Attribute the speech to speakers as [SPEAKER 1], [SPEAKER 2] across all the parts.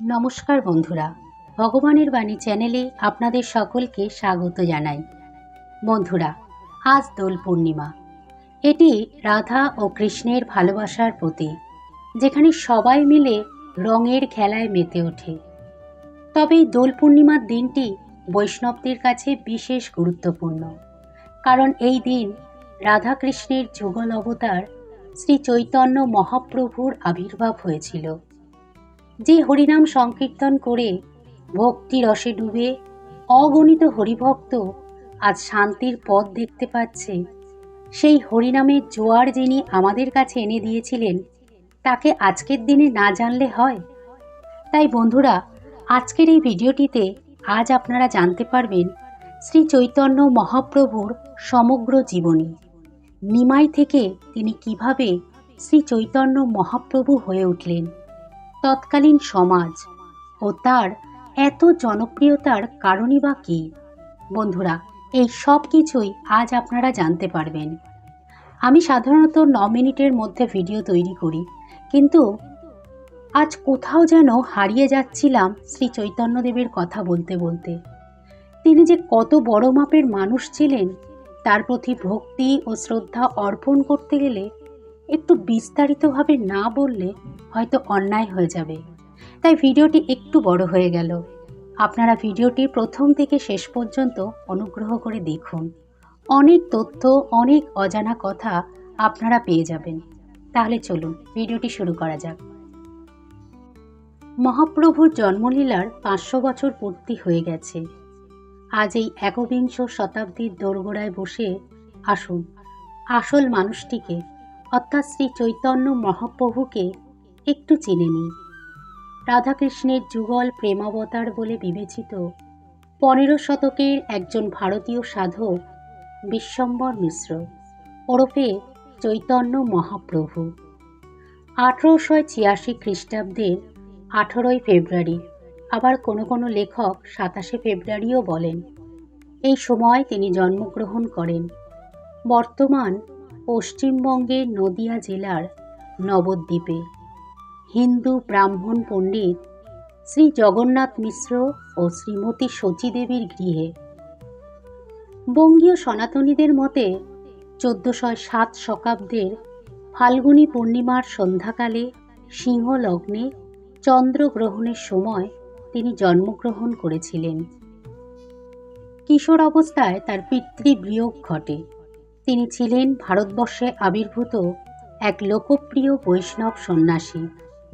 [SPEAKER 1] নমস্কার বন্ধুরা, ভগবানের বাণী চ্যানেলে আপনাদের সকলকে স্বাগত জানাই। বন্ধুরা, আজ দোল পূর্ণিমা। এটি রাধা ও কৃষ্ণের ভালোবাসার প্রতীক, যেখানে সবাই মিলে রঙের খেলায় মেতে ওঠে। তবে এই দোল পূর্ণিমার দিনটি বৈষ্ণবদের কাছে বিশেষ গুরুত্বপূর্ণ, কারণ এই দিন রাধাকৃষ্ণের যুগল অবতার শ্রী চৈতন্য মহাপ্রভুর আবির্ভাব হয়েছিল। যে হরিনাম সংকীর্তন করে ভক্তি রসে ডুবে অগণিত হরিভক্ত আজ শান্তির পথ দেখতে পাচ্ছে, সেই হরিনামের জোয়ার যিনি আমাদের কাছে এনে দিয়েছিলেন, তাকে আজকের দিনে না জানলে হয়? তাই বন্ধুরা, আজকের এই ভিডিওটিতে আজ আপনারা জানতে পারবেন শ্রী চৈতন্য মহাপ্রভুর সমগ্র জীবনী। নিমাই থেকে তিনি কীভাবে শ্রী চৈতন্য মহাপ্রভু হয়ে উঠলেন? তৎকালীন সমাজ ও তার এত জনপ্রিয়তার কারণই বা কী? বন্ধুরা, এই সব কিছুই আজ আপনারা জানতে পারবেন। আমি সাধারণত ন মিনিটের মধ্যে ভিডিও তৈরি করি, কিন্তু আজ কোথাও যেন হারিয়ে যাচ্ছিলাম শ্রী চৈতন্যদেবের কথা বলতে বলতে। তিনি যে কত বড় মাপের মানুষ ছিলেন, তার প্রতি ভক্তি ও শ্রদ্ধা অর্পণ করতে গেলে একটু বিস্তারিতভাবে না বললে হয়তো অন্যায় হয়ে যাবে। তাই ভিডিওটি একটু বড় হয়ে গেল। আপনারা ভিডিওটি প্রথম থেকে শেষ পর্যন্ত অনুগ্রহ করে দেখুন। অনেক তথ্য, অনেক অজানা কথা আপনারা পেয়ে যাবেন। তাহলে চলুন ভিডিওটি শুরু করা যাক। মহাপ্রভুর জন্মলীলার পাঁচশো বছর পূর্তি হয়ে গেছে। আজ এই একবিংশ শতাব্দীর দোরগোড়ায় বসে আসুন। আসল মানুষটিকে অর্থাৎ শ্রী চৈতন্য মহাপ্রভুকে একটু চিনে নিই। রাধাকৃষ্ণের যুগল প্রেমাবতার বলে বিবেচিত পনেরো শতকের একজন ভারতীয় সাধক বিশ্বম্বর মিশ্র, ওরফে চৈতন্য মহাপ্রভু। আঠেরোশো ছিয়াশি খ্রিস্টাব্দের আঠেরোই ফেব্রুয়ারি, আবার কোনো কোনো লেখক সাতাশে ফেব্রুয়ারিও বলেন, এই সময় তিনি জন্মগ্রহণ করেন। বর্তমান পশ্চিমবঙ্গের নদিয়া জেলার নবদ্বীপে। হিন্দু ব্রাহ্মণ পণ্ডিত শ্রী জগন্নাথ মিশ্র ও শ্রীমতী শচীদেবীর গৃহে। বঙ্গীয় সনাতনীদের মতে চোদ্দশো সাত শকাব্দের ফাল্গুনী পূর্ণিমার সন্ধ্যাকালে সিংহ লগ্নে চন্দ্রগ্রহণের সময় তিনি জন্মগ্রহণ করেছিলেন। কিশোর অবস্থায় তার পিতৃবিয়োগ ঘটে। তিনি ছিলেন ভারতবর্ষে আবির্ভূত এক লোকপ্রিয় বৈষ্ণব সন্ন্যাসী,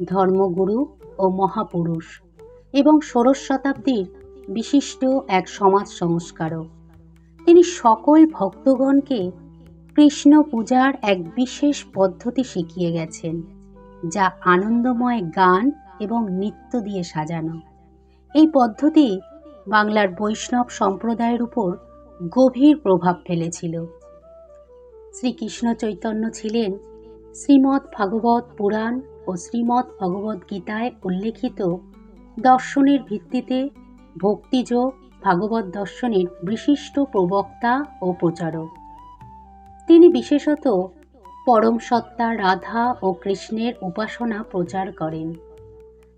[SPEAKER 1] ধর্মগুরু ও মহাপুরুষ এবং ষোড়শ শতাব্দীর বিশিষ্ট এক সমাজ সংস্কারক। তিনি সকল ভক্তগণকে কৃষ্ণ পূজার এক বিশেষ পদ্ধতি শিখিয়ে গেছেন, যা আনন্দময় গান এবং নৃত্য দিয়ে সাজানো। এই পদ্ধতি বাংলার বৈষ্ণব সম্প্রদায়ের উপর গভীর প্রভাব ফেলেছিল। শ্রীকৃষ্ণ চৈতন্য ছিলেন। শ্রীমৎ ভাগবত পুরাণ ও শ্রীমৎ ভগবত গীতায় উল্লেখিত দর্শনের ভিত্তিতে ভক্তিযোগ, ভাগবত দর্শনের বিশিষ্ট প্রবক্তা ও প্রচারক। তিনি বিশেষত পরম সত্তা রাধা ও কৃষ্ণের উপাসনা প্রচার করেন।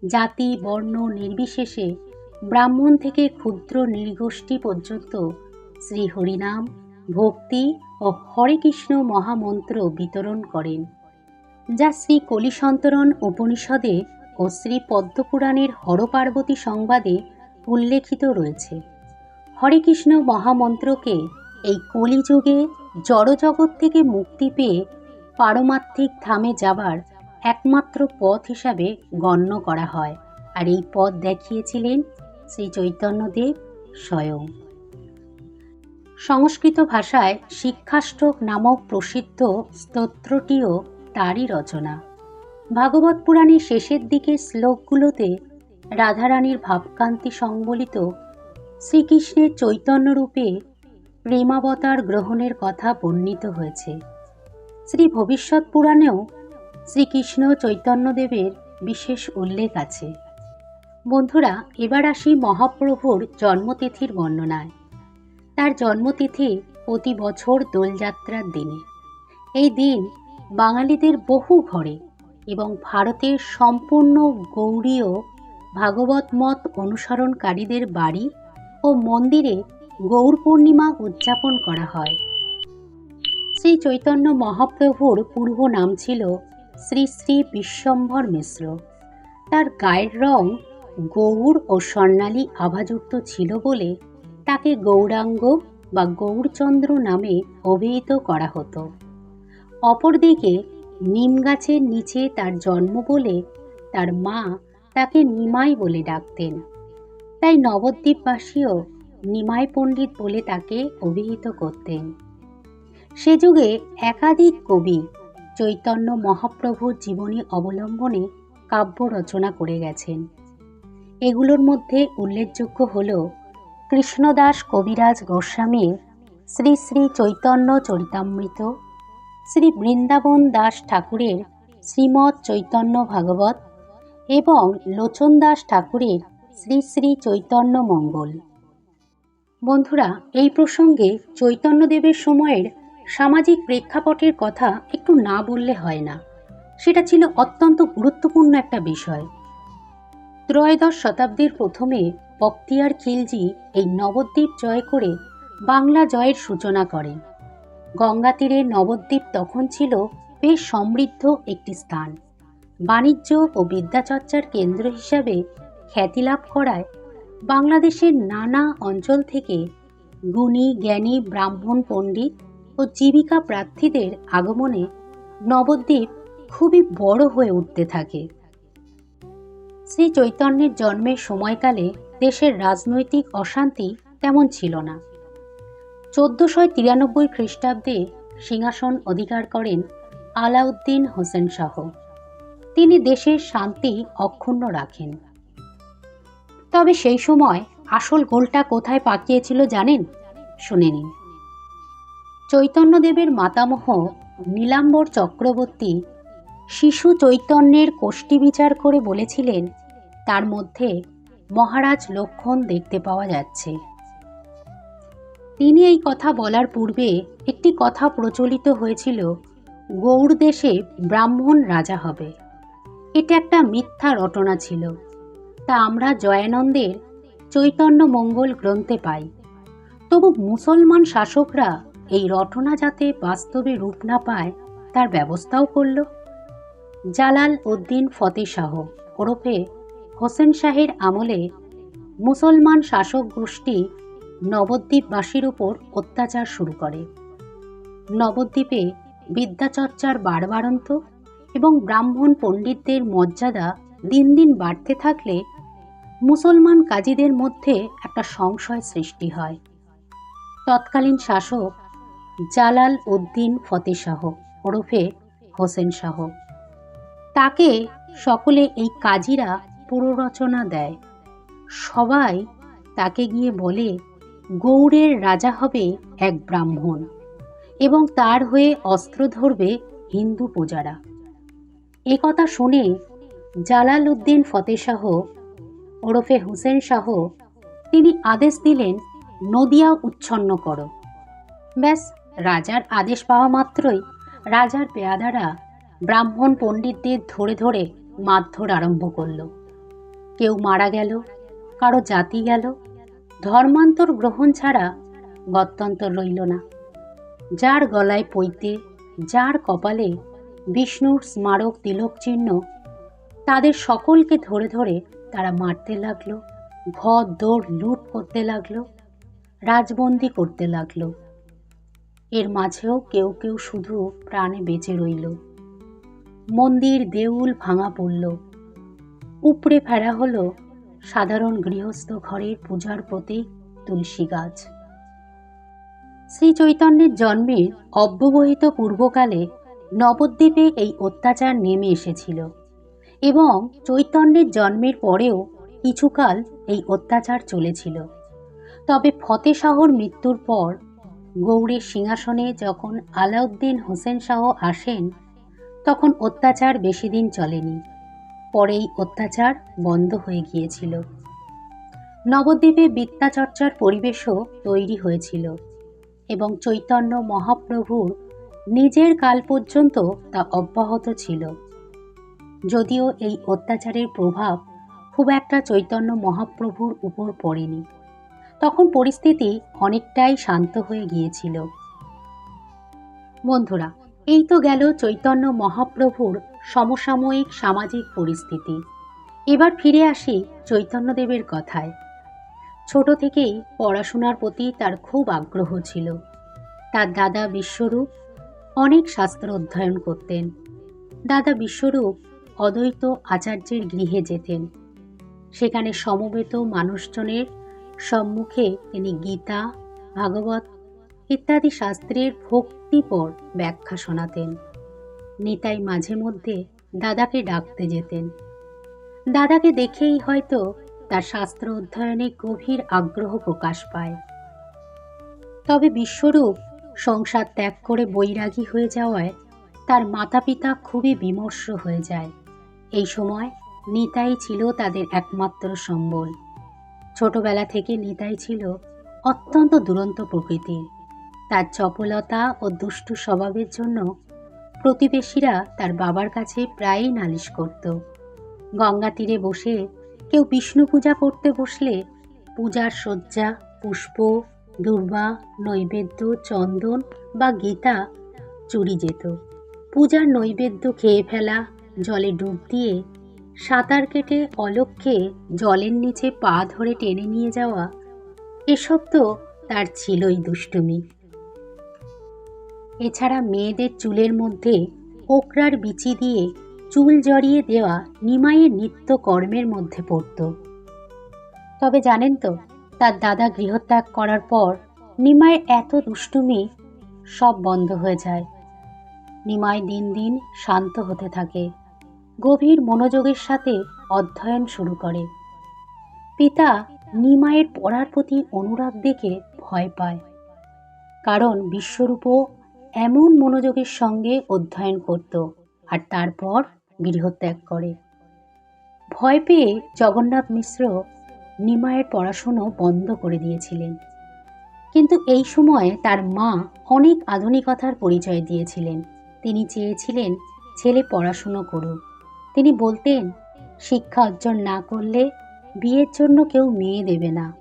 [SPEAKER 1] জাতি, বর্ণ নির্বিশেষে ব্রাহ্মণ থেকে ক্ষুদ্র নৃগোষ্ঠী পর্যন্ত শ্রী হরিনাম ভক্তি ও হরে কৃষ্ণ মহামন্ত্র বিতরণ করেন, যা শ্রী কলিসন্তরণ উপনিষদে ও শ্রী পদ্মপুরাণের হরপার্বতী সংবাদে উল্লেখিত রয়েছে। হরে কৃষ্ণ মহামন্ত্রকে এই কলিযুগে জড়জগৎ থেকে মুক্তি পেয়ে পারমাত্মিক ধামে যাবার একমাত্র পথ হিসাবে গণ্য করা হয়। আর এই পথ দেখিয়েছিলেন শ্রী চৈতন্যদেব স্বয়ং। সংস্কৃত ভাষায় শিক্ষাষ্টক নামক প্রসিদ্ধ স্তোত্রটিও তারই রচনা। ভাগবত পুরাণের শেষের দিকে শ্লোকগুলোতে রাধারানীর ভাবকান্তি সংবলিত শ্রীকৃষ্ণের চৈতন্যরূপে প্রেমাবতার গ্রহণের কথা বর্ণিত হয়েছে। শ্রী ভবিষ্যৎ পুরাণেও শ্রীকৃষ্ণ চৈতন্যদেবের বিশেষ উল্লেখ আছে। বন্ধুরা, এবার আসি মহাপ্রভুর জন্মতিথির বর্ণনায়। তার জন্মতিথি প্রতি বছর দোলযাত্রার দিনে। এই দিন বাঙালিদের বহু ঘরে এবং ভারতের সম্পূর্ণ গৌড়ীয় ভাগবত মত অনুসরণকারীদের বাড়ি ও মন্দিরে গৌর পূর্ণিমা উদযাপন করা হয়। শ্রী চৈতন্য মহাপ্রভুর পূর্ব নাম ছিল শ্রী শ্রী বিশ্বম্ভর মিশ্র। তার গায়ের রং গৌর ও স্বর্ণালী আভাযুক্ত ছিল বলে তাকে গৌরাঙ্গ বা গৌরচন্দ্র নামে অভিহিত করা হতো। অপরদিকে নিম গাছের নিচে তার জন্ম বলে তার মা তাকে নিমাই বলে ডাকতেন। তাই নবদ্বীপবাসীও নিমাই পণ্ডিত বলে তাকে অভিহিত করতেন। সে যুগে একাধিক কবি চৈতন্য মহাপ্রভুর জীবনী অবলম্বনে কাব্য রচনা করে গেছেন। এগুলোর মধ্যে উল্লেখযোগ্য হল কৃষ্ণদাস কবিরাজ গোস্বামীর শ্রী শ্রী চৈতন্য চরিতামৃত, শ্রী বৃন্দাবন দাস ঠাকুরের শ্রীমৎ চৈতন্য ভাগবত এবং লোচন দাস ঠাকুরের শ্রী শ্রী চৈতন্য মঙ্গল। বন্ধুরা, এই প্রসঙ্গে চৈতন্যদেবের সময়ের সামাজিক প্রেক্ষাপটের কথা একটু না বললে হয় না। সেটা ছিল অত্যন্ত গুরুত্বপূর্ণ একটা বিষয়। ত্রয়োদশ শতাব্দীর প্রথমে বক্তিয়ার খিলজি এই নবদ্বীপ জয় করে বাংলা জয়ের সূচনা করেন গঙ্গা তীরে নবদ্বীপ তখন ছিল বেশ সমৃদ্ধ একটি স্থান। বাণিজ্য ও বিদ্যাচর্চার কেন্দ্র হিসাবে খ্যাতি লাভ করায় বাংলাদেশের নানা অঞ্চল থেকে গুণী, জ্ঞানী, ব্রাহ্মণ, পণ্ডিত ও জীবিকা প্রার্থীদের আগমনে নবদ্বীপ খুবই বড় হয়ে উঠতে থাকে। শ্রী চৈতন্যের জন্মের সময়কালে দেশের রাজনৈতিক অশান্তি তেমন ছিল না। চোদ্দশো তিরানব্বই খ্রিস্টাব্দে সিংহাসন অধিকার করেন আলাউদ্দিন হোসেন শাহ। তিনি দেশের শান্তি অক্ষুণ্ণ রাখেন। তবে সেই সময় আসল গোলটা কোথায় পাকিয়েছিল জানেন? শুনে নিন চৈতন্যদেবের মাতামহ নীলাম্বর চক্রবর্তী শিশু চৈতন্যের কোষ্ঠী বিচার করে বলেছিলেন, তার মধ্যে মহারাজ লক্ষণ দেখতে পাওয়া যাচ্ছে। তিনি এই কথা বলার পূর্বে একটি কথা প্রচলিত হয়েছিল, গৌড় দেশে ব্রাহ্মণ রাজা হবে। এটা একটা মিথ্যা রটনা ছিল। তা আমরা জয়ানন্দের চৈতন্য মঙ্গল গ্রন্থে পাই। তবু মুসলমান শাসকরা এই রটনা যাতে বাস্তবে রূপ না পায়, তার ব্যবস্থাও করল। জালাল উদ্দিন ফতে শাহ ওরফে হোসেন শাহের আমলে মুসলমান শাসক গোষ্ঠী নবদ্বীপবাসীর উপর অত্যাচার শুরু করে। নবদ্বীপে বিদ্যাচর্চার বাড়বাড়ন্ত এবং ব্রাহ্মণ পণ্ডিতদের মর্যাদা দিন দিন বাড়তে থাকলে মুসলমান কাজীদের মধ্যে একটা সংশয় সৃষ্টি হয়। তৎকালীন শাসক জালাল উদ্দিন ফতে শাহ, ওরফে হোসেন শাহ। তাকে সকলে এই কাজীরা পুরোরচনা দেয়। সবাই তাকে গিয়ে বলে, গৌড়ের রাজা হবে এক ব্রাহ্মণ এবং তার হয়ে অস্ত্র ধরবে হিন্দু পূজারা এ কথা শুনে জালাল উদ্দিন ফতে শাহ, ওরফে হুসেন শাহ, তিনি আদেশ দিলেন, নদিয়া উচ্ছন্ন করো। ব্যাস, রাজার আদেশ পাওয়া মাত্রই রাজার পেয়াদারা ব্রাহ্মণ পণ্ডিতদের ধরে ধরে মারধর আরম্ভ করল। কেউ মারা গেল, কারও জাতি গেল, ধর্মান্তর গ্রহণ ছাড়া গত্যন্তর রইল না। যার গলায় পইতে যার কপালে বিষ্ণুর স্মারক তিলক চিহ্ন, তাদের সকলকে ধরে ধরে তারা মারতে লাগল ঘর দৌড় লুট করতে লাগল, রাজবন্দি করতে লাগল। এর মাঝেও কেউ কেউ শুধু প্রাণে বেঁচে রইল। মন্দির দেউল ভাঙা পড়ল। উপড়ে ফেরা হলো সাধারণ গৃহস্থ ঘরের পূজার প্রতীক তুলসী গাছ। শ্রী চৈতন্যের জন্মের অব্যবহিত পূর্বকালে নবদ্বীপে এই অত্যাচার নেমে এসেছিল এবং চৈতন্যের জন্মের পরেও কিছুকাল এই অত্যাচার চলেছিল। তবে ফতে শাহর মৃত্যুর পর গৌড়ের সিংহাসনে যখন আলাউদ্দিন হোসেন শাহ আসেন, তখন অত্যাচার বেশি দিন চলেনি। পরেই অত্যাচার বন্ধ হয়ে গিয়েছিল। নবদ্বীপে বিদ্যাচর্চার পরিবেশও তৈরি হয়েছিল এবং চৈতন্য মহাপ্রভুর নিজের কাল পর্যন্ত তা অব্যাহত ছিল। যদিও এই অত্যাচারের প্রভাব খুব একটা চৈতন্য মহাপ্রভুর উপর পড়েনি। তখন পরিস্থিতি অনেকটাই শান্ত হয়ে গিয়েছিল। বন্ধুরা এই তো গেল চৈতন্য মহাপ্রভুর সমসাময়িক সামাজিক পরিস্থিতি। এবার ফিরে আসি চৈতন্যদেবের কথায়। ছোট থেকেই পড়াশোনার প্রতি তার খুব আগ্রহ ছিল। তার দাদা বিশ্বরূপ অনেক শাস্ত্র অধ্যয়ন করতেন। দাদা বিশ্বরূপ অদ্বৈত আচার্যের গৃহে যেতেন। সেখানে সমবেত মানুষজনের সম্মুখে তিনি গীতা, ভাগবত ইত্যাদি শাস্ত্রের ভক্তিপর ব্যাখ্যা শোনাতেন। নিতাই মাঝে মধ্যে দাদাকে ডাকতে যেতেন। দাদাকে দেখেই হয়তো তার শাস্ত্র অধ্যয়নে গভীর আগ্রহ প্রকাশ পায়। তবে বিশ্বরূপ সংসার ত্যাগ করে বৈরাগী হয়ে যাওয়ায় তার মাতা পিতা খুবই বিমর্ষ হয়ে যায়। এই সময় নিতাই ছিল তাদের একমাত্র সম্বল। ছোটবেলা থেকে নিতাই ছিল অত্যন্ত দুরন্ত প্রকৃতির। তার চপলতা ও দুষ্টু স্বভাবের জন্য প্রতিবেশীরা তার বাবার কাছে প্রায়ই নালিশ করত। গঙ্গা তীরে বসে কেউ বিষ্ণু পূজা করতে বসলে পূজার শয্যা, পুষ্প, দুর্বা, নৈবেদ্য, চন্দন বা গীতা চুরি যেত। পূজার নৈবেদ্য খেয়ে ফেলা, জলে ডুব দিয়ে সাঁতার কেটে অলক্ষ্যে জলের নিচে পা ধরে টেনে নিয়ে যাওয়া, এসব তো তার ছিলই দুষ্টুমি। এছাড়া মেয়েদের চুলের মধ্যে ওকরার বিচি দিয়ে চুল জড়িয়ে দেওয়া নিমাইয়ের নিত্য কর্মের মধ্যে পড়ত। তবে জানেন তো, তার দাদা গৃহত্যাগ করার পর নিমাইয়ের এত দুষ্টুমি সব বন্ধ হয়ে যায়। নিমাই দিন দিন শান্ত হতে থাকে, গভীর মনোযোগের সাথে অধ্যয়ন শুরু করে। পিতা নিমাইয়ের পড়ার প্রতি অনুরাগ দেখে ভয় পায়, কারণ বিশ্বরূপও এমন মনোযোগের সঙ্গে অধ্যয়ন করত আর তারপর গৃহত্যাগ করে। ভয় পেয়ে জগন্নাথ মিশ্র নিমায়ের পড়াশুনো বন্ধ করে দিয়েছিলেন। কিন্তু এই সময়ে তার মা অনেক আধুনিকতার পরিচয় দিয়েছিলেন। তিনি চেয়েছিলেন ছেলে পড়াশুনো করুক। তিনি বলতেন, শিক্ষা অর্জন না করলে বিয়ের জন্য কেউ মেয়ে দেবে না।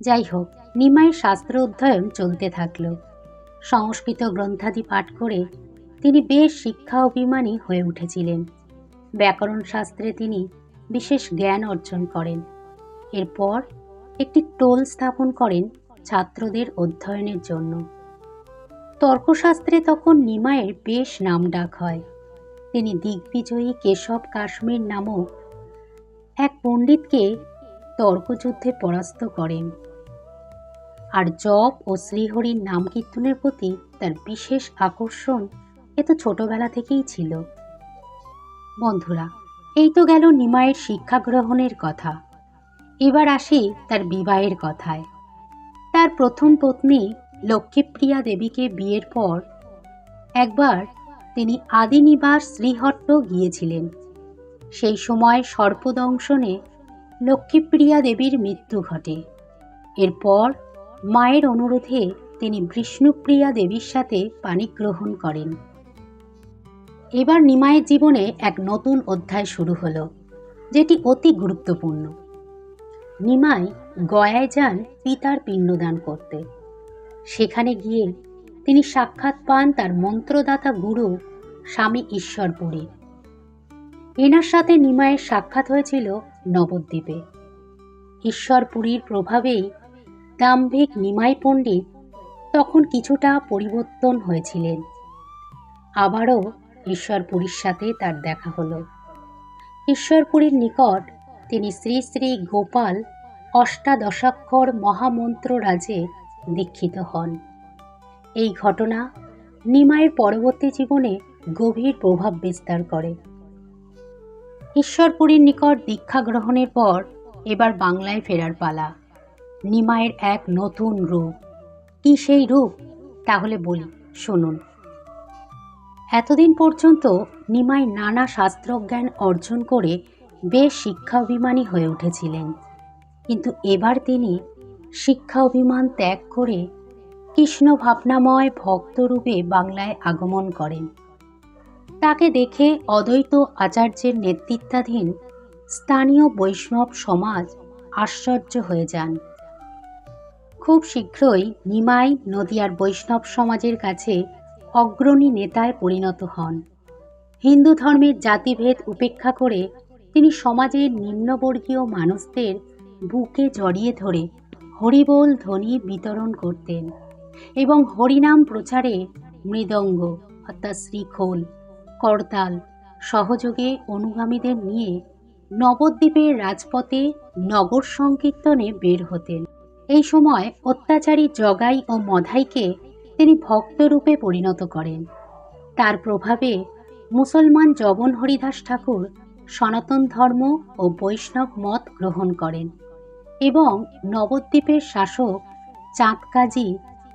[SPEAKER 1] যাই হোক, নিমাইয়ের শাস্ত্র অধ্যয়ন চলতে থাকল। সংস্কৃত গ্রন্থাদি পাঠ করে তিনি বেশ শিক্ষা অভিমানী হয়ে উঠেছিলেন। ব্যাকরণ শাস্ত্রে তিনি বিশেষ জ্ঞান অর্জন করেন। এরপর একটি টোল স্থাপন করেন ছাত্রদের অধ্যয়নের জন্য। তর্কশাস্ত্রে তখন নিমায়ের বেশ নাম ডাক হয়। তিনি দিগ্বিজয়ী কেশব কাশ্মীর নামক এক পণ্ডিতকে তর্কযুদ্ধে পরাস্ত করেন। আর জপ ও শ্রীহরির নাম কীর্তনের প্রতি তার বিশেষ আকর্ষণ এ তো ছোটবেলা থেকেই ছিল। বন্ধুরা, এই তো গেল নিমায়ের শিক্ষা গ্রহণের কথা। এবার আসি তার বিবাহের কথায়। তার প্রথম পত্নী লক্ষ্মীপ্রিয়া দেবীকে বিয়ের পর একবার তিনি আদিনিবাস শ্রীহট্ট গিয়েছিলেন। সেই সময় সর্পদংশনে লক্ষ্মীপ্রিয়া দেবীর মৃত্যু ঘটে। এরপর মায়ের অনুরোধে তিনি বিষ্ণুপ্রিয়া দেবীর সাথে পানি গ্রহণ করেন। এবার নিমায়ের জীবনে এক নতুন অধ্যায় শুরু হলো, যেটি অতি গুরুত্বপূর্ণ। নিমাই গয়ায় যান পিতার পিণ্ডদান করতে। সেখানে গিয়ে তিনি সাক্ষাৎ পান তার মন্ত্রদাতা গুরু স্বামী ঈশ্বরপুরী এনার সাথে নিমায়ের সাক্ষাৎ হয়েছিল নবদ্বীপে। ঈশ্বরপুরীর প্রভাবেই দাম্ভিক নিমাই পণ্ডিত তখন কিছুটা পরিবর্তন হয়েছিলেন। আবারও ঈশ্বরপুরীর সাথে তার দেখা হলো। ঈশ্বরপুরীর নিকট তিনি শ্রী শ্রী গোপাল অষ্টাদশাক্ষর মহামন্ত্র রাজে দীক্ষিত হন। এই ঘটনা নিমায়ের পরবর্তী জীবনে গভীর প্রভাব বিস্তার করে। ঈশ্বরপুরীর নিকট দীক্ষা গ্রহণের পর এবার বাংলায় ফেরার পালা। নিমায়ের এক নতুন রূপ। কি সেই রূপ? তাহলে বলি, শুনুন। এতদিন পর্যন্ত নিমাই নানা শাস্ত্রজ্ঞান অর্জন করে বেশ শিক্ষা অভিমানী হয়ে উঠেছিলেন। কিন্তু এবার তিনি শিক্ষা অভিমান ত্যাগ করে কৃষ্ণ ভাবনাময় ভক্তরূপে বাংলায় আগমন করেন। তাকে দেখে অদ্বৈত আচার্যের নেতৃত্বাধীন স্থানীয় বৈষ্ণব সমাজ আশ্চর্য হয়ে যান। খুব শীঘ্রই নিমাই নদিয়ার বৈষ্ণব সমাজের কাছে অগ্রণী নেতায় পরিণত হন। হিন্দু ধর্মের জাতিভেদ উপেক্ষা করে তিনি সমাজের নিম্নবর্গীয় মানুষদের বুকে জড়িয়ে ধরে হরিবোল ধ্বনি বিতরণ করতেন এবং হরিনাম প্রচারে মৃদঙ্গ, অর্থাৎ শ্রীখোল, করতাল, সহযোগে অনুগামীদের নিয়ে নবদ্বীপের রাজপথে নগর সংকীর্তনে বের হতেন। এই সময় অত্যাচারী জগাই ও মধাইকে তিনি ভক্তরূপে পরিণত করেন। তার প্রভাবে মুসলমান জবন হরিদাস ঠাকুর সনাতন ধর্ম ও বৈষ্ণব মত গ্রহণ করেন এবং নবদ্বীপের শাসক চাঁদ কাজী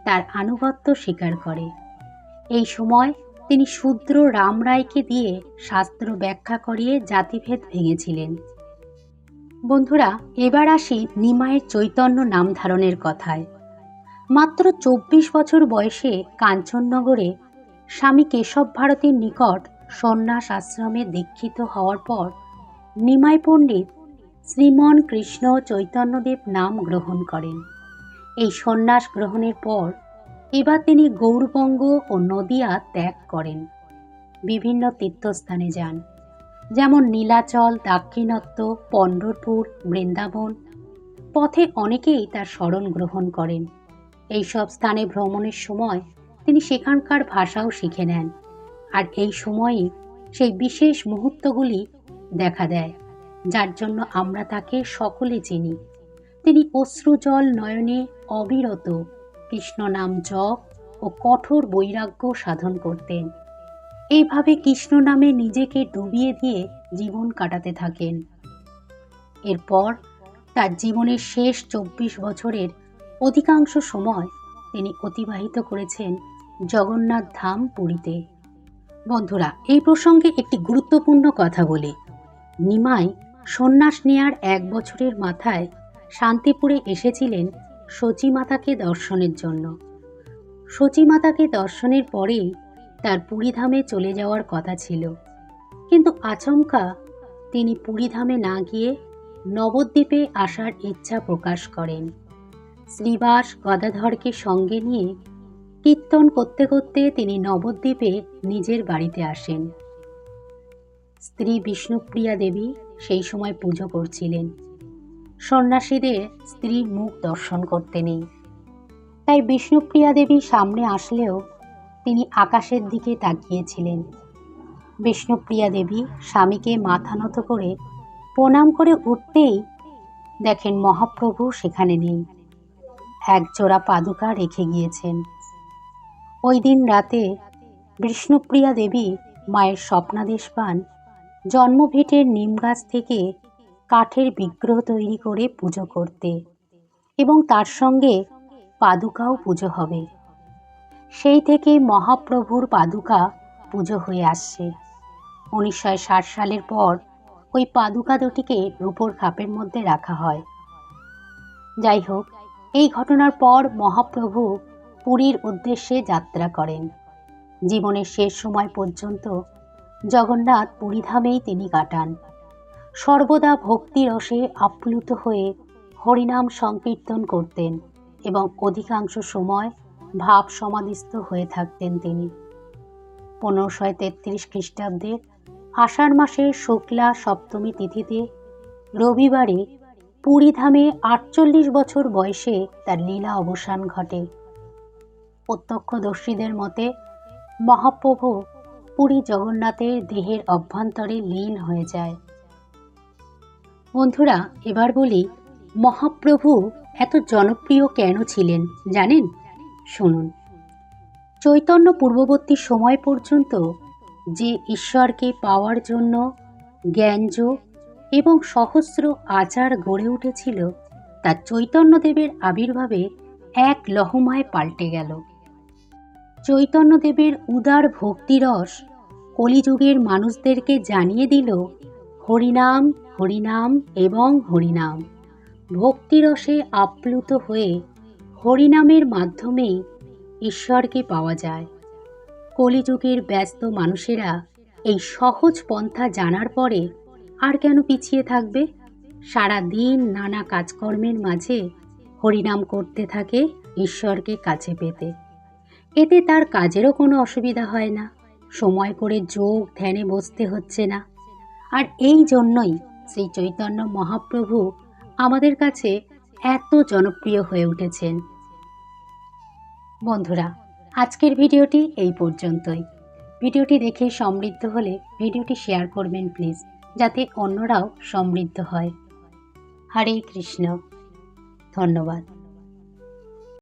[SPEAKER 1] তার আনুগত্য স্বীকার করে। এই সময় তিনি শূদ্র রাম রায়কে দিয়ে শাস্ত্র ব্যাখ্যা করিয়ে জাতিভেদ ভেঙেছিলেন। বন্ধুরা, এবার আসি নিমায়ের চৈতন্য নাম ধারণের কথায়। মাত্র চব্বিশ বছর বয়সে কাঞ্চননগরে স্বামী কেশব ভারতীর নিকট সন্ন্যাস আশ্রমে দীক্ষিত হওয়ার পর নিমাই পণ্ডিত শ্রীমন কৃষ্ণ চৈতন্যদেব নাম গ্রহণ করেন। এই সন্ন্যাস গ্রহণের পর এবার তিনি গৌরবঙ্গ ও নদিয়া ত্যাগ করেন। বিভিন্ন তীর্থস্থানে যান। যেমন নীলাচল, দাক্ষিণাত্য পণ্ডরপুর বৃন্দাবন। পথে অনেকেই তার স্মরণ গ্রহণ করেন। এই সব স্থানে ভ্রমণের সময় তিনি সেখানকার ভাষাও শিখে নেন। আর এই সময়ই সেই বিশেষ মুহূর্তগুলি দেখা দেয়, যার জন্য আমরা তাকে সকলে চিনি। তিনি অশ্রুজল নয়নে অবিরত কৃষ্ণ নাম জপ ও কঠোর বৈরাগ্য সাধন করতেন। এইভাবে কৃষ্ণ নামে নিজেকে ডুবিয়ে দিয়ে জীবন কাটাতে থাকেন। এরপর তার জীবনের শেষ চব্বিশ বছরের অধিকাংশ সময় তিনি অতিবাহিত করেছেন জগন্নাথ ধাম পুরীতে। বন্ধুরা, এই প্রসঙ্গে একটি গুরুত্বপূর্ণ কথা বলি। নিমাই সন্ন্যাস নেয়ার এক বছরের মাথায় শান্তিপুরে এসেছিলেন সচিমাতাকে দর্শনের জন্য। সচিমাতাকে দর্শনের পরেই তার পুরীধামে চলে যাওয়ার কথা ছিল। কিন্তু আচমকা তিনি পুরীধামে না গিয়ে নবদ্বীপে আসার ইচ্ছা প্রকাশ করেন। শ্রীবাস গদাধরকে সঙ্গে নিয়ে কীর্তন করতে করতে তিনি নবদ্বীপে নিজের বাড়িতে আসেন। স্ত্রী বিষ্ণুপ্রিয়া দেবী সেই সময় পুজো করছিলেন। সন্ন্যাসীদের স্ত্রীর মুখ দর্শন করতে নেই। তাই বিষ্ণুপ্রিয়া দেবী সামনে আসলেও তিনি আকাশের দিকে তাকিয়েছিলেন। বিষ্ণুপ্রিয়া দেবী স্বামীকে মাথা নত করে প্রণাম করে উঠতেই দেখেন মহাপ্রভু সেখানে নেই। এক জোড়া পাদুকা রেখে গিয়েছেন। ওই দিন রাতে বিষ্ণুপ্রিয়া দেবী মায়ের স্বপ্নাদেশ পান, জন্মভিটের নিম গাছ থেকে কাঠের বিগ্রহ তৈরি করে পুজো করতে এবং তার সঙ্গে পাদুকাও পুজো হবে। সেই থেকে মহাপ্রভুর পাদুকা পুজো হয়ে আসছে। উনিশশো ষাট সালের পর ওই পাদুকা দুটিকে রূপোর খাপের মধ্যে রাখা হয়। যাই হোক, এই ঘটনার পর মহাপ্রভু পুরীর উদ্দেশ্যে যাত্রা করেন। জীবনের শেষ সময় পর্যন্ত জগন্নাথ পুরীধামেই তিনি কাটান। সর্বদা ভক্তিরসে আপ্লুত হয়ে হরিনাম সংকীর্তন করতেন এবং অধিকাংশ সময় ভাব সমাধিস্থ হয়ে থাকতেন তিনি। পনেরোশো তেত্রিশ খ্রিস্টাব্দের আষাঢ় মাসের শুক্লা সপ্তমী তিথিতে রবিবারে পুরীধামে আটচল্লিশ বছর বয়সে তার লীলা অবসান ঘটে। প্রত্যক্ষদর্শীদের মতে, মহাপ্রভু পুরী জগন্নাথের দেহের অভ্যন্তরে লীন হয়ে যায়। বন্ধুরা, এবার বলি, মহাপ্রভু এত জনপ্রিয় কেন ছিলেন, জানেন? শুনুন। চৈতন্য পূর্ববর্তী সময় পর্যন্ত যে ঈশ্বরকে পাওয়ার জন্য জ্ঞানযোগ এবং সহস্র আচার গড়ে উঠেছিল, তা চৈতন্যদেবের আবির্ভাবে এক লহমায় পাল্টে গেল। চৈতন্যদেবের উদার ভক্তিরস কলিযুগের মানুষদেরকে জানিয়ে দিল, হরিনাম হরিনাম এবং হরিনাম। ভক্তিরসে আপ্লুত হয়ে হরিনামের মাধ্যমেই ঈশ্বরকে পাওয়া যায়। কলিযুগের ব্যস্ত মানুষেরা এই সহজ পন্থা জানার পরে আর কেন পিছিয়ে থাকবে? সারা দিন নানা কাজকর্মের মাঝে হরিনাম করতে থাকে ঈশ্বরকে কাছে পেতে। এতে তার কাজেরও কোনো অসুবিধা হয় না। সময় করে যোগ ধ্যানে বসতে হচ্ছে না। আর এই জন্যই সেই চৈতন্য মহাপ্রভু আমাদের কাছে এত জনপ্রিয় হয়ে উঠেছেন। বন্ধুরা, আজকের ভিডিওটি এই পর্যন্তই। ভিডিওটি দেখে সমৃদ্ধ হলে ভিডিওটি শেয়ার করবেন প্লিজ, যাতে অন্যরাও সমৃদ্ধ হয়। হরে কৃষ্ণ। ধন্যবাদ।